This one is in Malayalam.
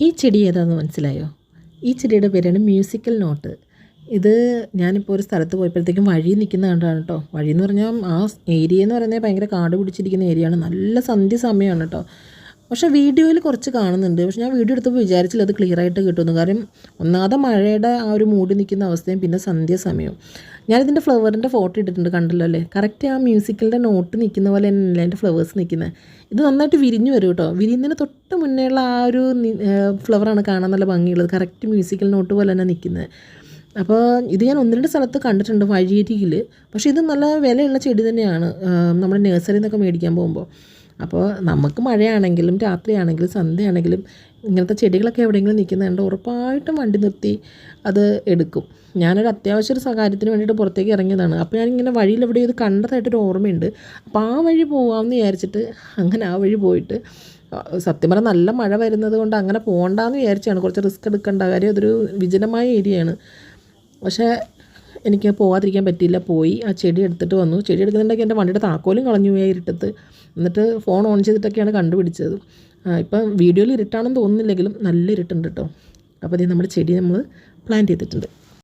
ഈ ചെടി ഏതാണെന്ന് മനസ്സിലായോ? ഈ ചെടിയുടെ പേരാണ് മ്യൂസിക്കൽ നോട്ട് ഇത് ഞാനിപ്പോൾ ഒരു സ്ഥലത്ത് പോയപ്പോഴത്തേക്കും വഴി നിൽക്കുന്ന കണ്ടാണ് കേട്ടോ വഴി എന്ന് പറഞ്ഞാൽ ആ ഏരിയ എന്ന് പറയുന്നത് ഭയങ്കര കാട് പിടിച്ചിരിക്കുന്ന ഏരിയയാണ് നല്ല സന്ധ്യ സമയമാണ് കേട്ടോ പക്ഷേ വീഡിയോയിൽ കുറച്ച് കാണുന്നുണ്ട്. പക്ഷെ ഞാൻ വീഡിയോ എടുത്തപ്പോൾ വിചാരിച്ചില്ല അത് ക്ലിയർ ആയിട്ട് കിട്ടുമെന്ന്. കാരണം ഒന്നാമത് മഴയുടെ ആ ഒരു മൂടി നിൽക്കുന്ന അവസ്ഥയും പിന്നെ സന്ധ്യ സമയവും. ഞാനിതിന്റെ ഫ്ലവറിന്റെ ഫോട്ടോ ഇട്ടിട്ടുണ്ട് കണ്ടല്ലോ അല്ലേ? കറക്റ്റ് ആ മ്യൂസിക്കലിന്റെ നോട്ട് നിൽക്കുന്ന പോലെ തന്നെയല്ലേ എന്റെ ഫ്ലവേഴ്സ് നിൽക്കുന്നത് ഇത് നന്നായിട്ട് വിരിഞ്ഞു വരും കേട്ടോ. വിരിയുന്നതിന് തൊട്ട് മുന്നേയുള്ള ആ ഒരു ഫ്ലവറാണ് കാണാൻ നല്ല ഭംഗിയുള്ളത്. കറക്റ്റ് മ്യൂസിക്കൽ നോട്ട് പോലെ തന്നെ നിൽക്കുന്നത് അപ്പോൾ ഇത് ഞാൻ ഒന്ന് രണ്ട് സ്ഥലത്ത് കണ്ടിട്ടുണ്ട് വഴിയരികിൽ പക്ഷേ ഇത് നല്ല വിലയുള്ള ചെടി തന്നെയാണ്. നമ്മുടെ നഴ്സറിയിൽ നിന്നൊക്കെ മേടിക്കാൻ പോകുമ്പോൾ. അപ്പോൾ നമുക്ക് മഴയാണെങ്കിലും രാത്രിയാണെങ്കിലും സന്ധ്യയാണെങ്കിലും ഇങ്ങനത്തെ ചെടികളൊക്കെ എവിടെയെങ്കിലും നിൽക്കുന്നുണ്ട് ഉറപ്പായിട്ടും വണ്ടി നിർത്തി അത് എടുക്കും. ഞാനൊരു അത്യാവശ്യ ഒരു കാര്യത്തിന് വേണ്ടിയിട്ട് പുറത്തേക്ക് ഇറങ്ങിയതാണ്. അപ്പോൾ ഞാനിങ്ങനെ വഴിയിൽ എവിടെ ഇത് കണ്ടതായിട്ടൊരു ഓർമ്മയുണ്ട്. അപ്പോൾ ആ വഴി പോകാമെന്ന് വിചാരിച്ചിട്ട് അങ്ങനെ ആ വഴി പോയിട്ട് സത്യം പറഞ്ഞാൽ നല്ല മഴ വരുന്നത് കൊണ്ട് അങ്ങനെ പോകണ്ടെന്ന് വിചാരിച്ചാണ്. കുറച്ച് റിസ്ക് എടുക്കേണ്ട കാര്യം അതൊരു വിജനമായ ഏരിയയാണ്. പക്ഷേ എനിക്ക് പോകാതിരിക്കാൻ പറ്റിയില്ല പോയി. ആ ചെടി എടുത്തിട്ട് വന്നു. ചെടി എടുക്കുന്നുണ്ടെങ്കിൽ എന്റെ വണ്ടിയുടെ താക്കോലും കളഞ്ഞു പോയി ഇരുട്ടത്ത്. എന്നിട്ട് ഫോൺ ഓൺ ചെയ്തിട്ടൊക്കെയാണ് കണ്ടുപിടിച്ചത്. ഇപ്പം വീഡിയോയിൽ ഇരുട്ടാണെന്ന് തോന്നുന്നില്ലെങ്കിലും നല്ല ഇരുട്ടുണ്ട് കേട്ടോ അപ്പോൾ ഇത് നമ്മൾ ചെടി നമ്മൾ പ്ലാന്റ് ചെയ്തിട്ടുണ്ട്.